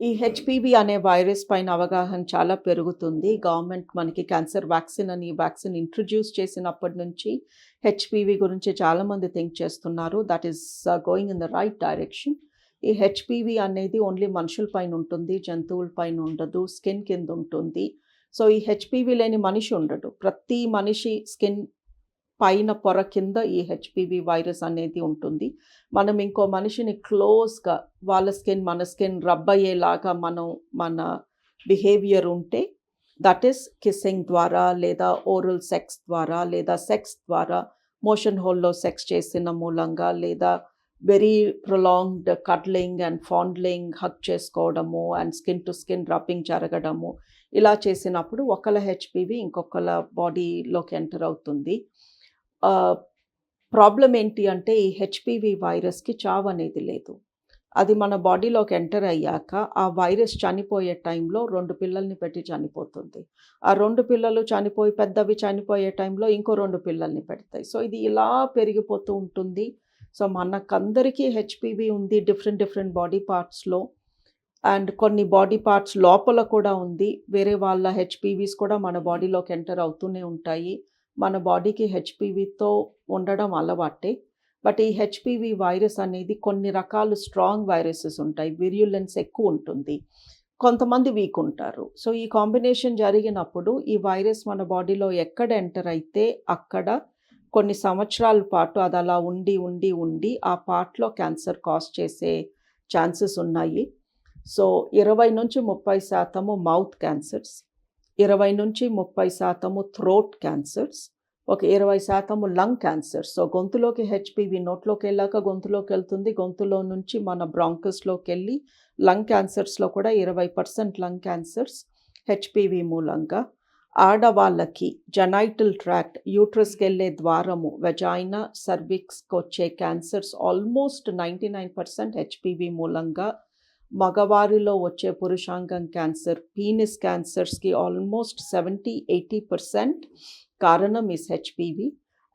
ఈ హెచ్పివి అనే వైరస్ పైన అవగాహన చాలా పెరుగుతుంది. గవర్నమెంట్ మనకి క్యాన్సర్ వ్యాక్సిన్ అని వ్యాక్సిన్ ఇంట్రడ్యూస్ చేసినప్పటి నుంచి హెచ్పివి గురించి చాలామంది థింక్ చేస్తున్నారు. That is going in the right direction ఈ హెచ్పివి అనేది ఓన్లీ మనుషుల పైన ఉంటుంది జంతువుల పైన ఉండదు స్కిన్ కింద ఉంటుంది. సో ఈ హెచ్పివి లేని మనిషి ఉండడు. ప్రతి మనిషి స్కిన్ పైన పొర కింద ఈ హెచ్పివి వైరస్ అనేది ఉంటుంది. మనం ఇంకో మనిషిని క్లోజ్గా వాళ్ళ స్కిన్ మన స్కిన్ రబ్ అయ్యేలాగా మనం మన బిహేవియర్ ఉంటే దట్ ఈస్ కిస్సింగ్ ద్వారా లేదా ఓరల్ సెక్స్ ద్వారా లేదా సెక్స్ ద్వారా మోషన్ హోల్లో సెక్స్ చేసిన మూలంగా లేదా very prolonged cuddling and fondling hug చేసుకోవడము and skin to skin rubbing జరగడము ఇలా చేసినప్పుడు ఒకళ్ళ హెచ్పివి ఇంకొకళ్ళ బాడీలోకి ఎంటర్ అవుతుంది. ప్రాబ్లం ఏంటి అంటే ఈ హెచ్పివి వైరస్కి చావు అనేది లేదు. అది మన బాడీలోకి ఎంటర్ అయ్యాక ఆ వైరస్ చనిపోయే టైంలో రెండు పిల్లల్ని పెట్టి చనిపోతుంది. ఆ రెండు పిల్లలు చనిపోయి పెద్దవి చనిపోయే టైంలో ఇంకో రెండు పిల్లల్ని పెడతాయి. సో ఇది ఇలా పెరిగిపోతూ ఉంటుంది. సో మనకందరికీ హెచ్పివి ఉంది డిఫరెంట్ డిఫరెంట్ బాడీ పార్ట్స్లో. అండ్ కొన్ని బాడీ పార్ట్స్ లోపల కూడా ఉంది. వేరే వాళ్ళ హెచ్పివీస్ కూడా మన బాడీలోకి ఎంటర్ అవుతూనే ఉంటాయి. మన బాడీకి హెచ్పివితో ఉండడం అలవాటే. బట్ ఈ హెచ్పివి వైరస్ అనేది కొన్ని రకాలు స్ట్రాంగ్ వైరసెస్ ఉంటాయి. విర్యులెన్స్ ఎక్కువ ఉంటుంది. కొంతమంది వీక్ ఉంటారు. సో ఈ కాంబినేషన్ జరిగినప్పుడు ఈ వైరస్ మన బాడీలో ఎక్కడ ఎంటర్ అయితే అక్కడ కొన్ని సంవత్సరాల పాటు అది అలా ఉండి ఉండి ఉండి ఆ పార్ట్లో క్యాన్సర్ కాజ్ చేసే ఛాన్సెస్ ఉన్నాయి. సో ఇరవై నుంచి ముప్పై శాతము మౌత్ క్యాన్సర్స్. ఇరవై నుంచి ముప్పై శాతము థ్రోట్ క్యాన్సర్స్ ఒక ఇరవై శాతము లంగ్ క్యాన్సర్ సో గొంతులోకి హెచ్పివి నోట్లోకి వెళ్ళాక గొంతులోకి వెళ్తుంది. గొంతులో నుంచి మన బ్రాంకస్లోకి వెళ్ళి లంగ్ క్యాన్సర్స్లో కూడా ఇరవై పర్సెంట్ లంగ్ క్యాన్సర్స్ హెచ్పివి మూలంగా. ఆడవాళ్ళకి జనైటల్ ట్రాక్ట్ యూట్రస్కి వెళ్ళే ద్వారము వెజైనా సర్విక్స్కి వచ్చే cancers almost ninety nine percent HPV మూలంగా మగవారిలో వచ్చే పురుషాంగం క్యాన్సర్ పీనిస్ క్యాన్సర్స్కి ఆల్మోస్ట్ సెవెంటీ ఎయిటీ పర్సెంట్ కారణం ఇస్ హెచ్పివి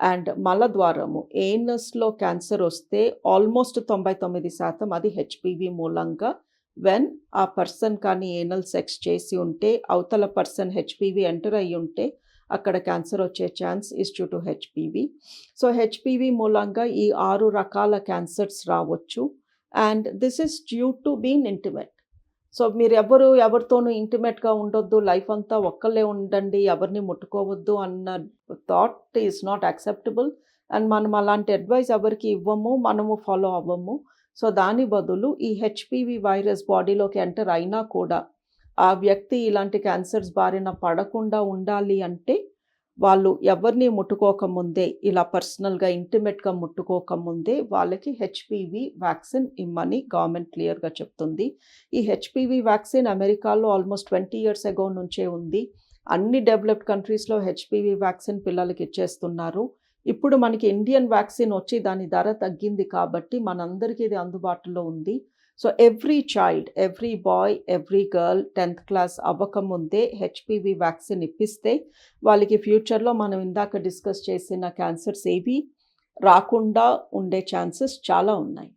అండ్ మలద్వారము. ఏనస్లో క్యాన్సర్ వస్తే ఆల్మోస్ట్ తొంభై తొమ్మిది శాతం అది హెచ్పివి మూలంగా. వెన్ ఆ పర్సన్ కానీ ఏనల్ సెక్స్ చేసి ఉంటే అవతల పర్సన్ హెచ్పివి ఎంటర్ అయ్యి ఉంటే అక్కడ క్యాన్సర్ వచ్చే chance is due to HPV so HPV మూలంగా ఈ ఆరు రకాల క్యాన్సర్స్ రావచ్చు. And this is due to been intimate so మీరు ఎవరు ఎవరితోనూ ఇంటిమేట్గా ఉండొద్దు లైఫ్ అంతా ఒక్కళ్ళే ఉండండి ఎవరిని ముట్టుకోవద్దు అన్న thought is not acceptable and మనం అలాంటి అడ్వైస్ ఎవరికి ఇవ్వము మనము ఫాలో అవ్వము. సో దాని బదులు ఈ హెచ్పివి వైరస్ బాడీలోకి ఎంటర్ అయినా కూడా ఆ వ్యక్తి ఇలాంటి క్యాన్సర్స్ బారిన పడకుండా ఉండాలి అంటే వాళ్ళు ఎవరిని ముట్టుకోకముందే ఇలా పర్సనల్గా ఇంటిమేట్గా ముట్టుకోకముందే వాళ్ళకి హెచ్పివి వ్యాక్సిన్ ఇమ్మని గవర్నమెంట్ క్లియర్గా చెప్తుంది. ఈ హెచ్పివి వ్యాక్సిన్ అమెరికాలో ఆల్మోస్ట్ ట్వంటీ ఇయర్స్ ఎగో నుంచే ఉంది. అన్ని డెవలప్డ్ కంట్రీస్లో హెచ్పివి వ్యాక్సిన్ పిల్లలకి ఇచ్చేస్తున్నారు. ఇప్పుడు మనకి ఇండియన్ వ్యాక్సిన్ వచ్చి దాని ధర తగ్గింది కాబట్టి మనందరికీ ఇది అందుబాటులో ఉంది. So every child every boy every girl tenth class అవ్వకముందే హెచ్పివి వ్యాక్సిన్ ఇప్పిస్తే వాళ్ళకి ఫ్యూచర్లో మనం ఇందాక డిస్కస్ చేసిన క్యాన్సర్స్ ఏవి రాకుండా ఉండే ఛాన్సెస్ చాలా ఉన్నాయి.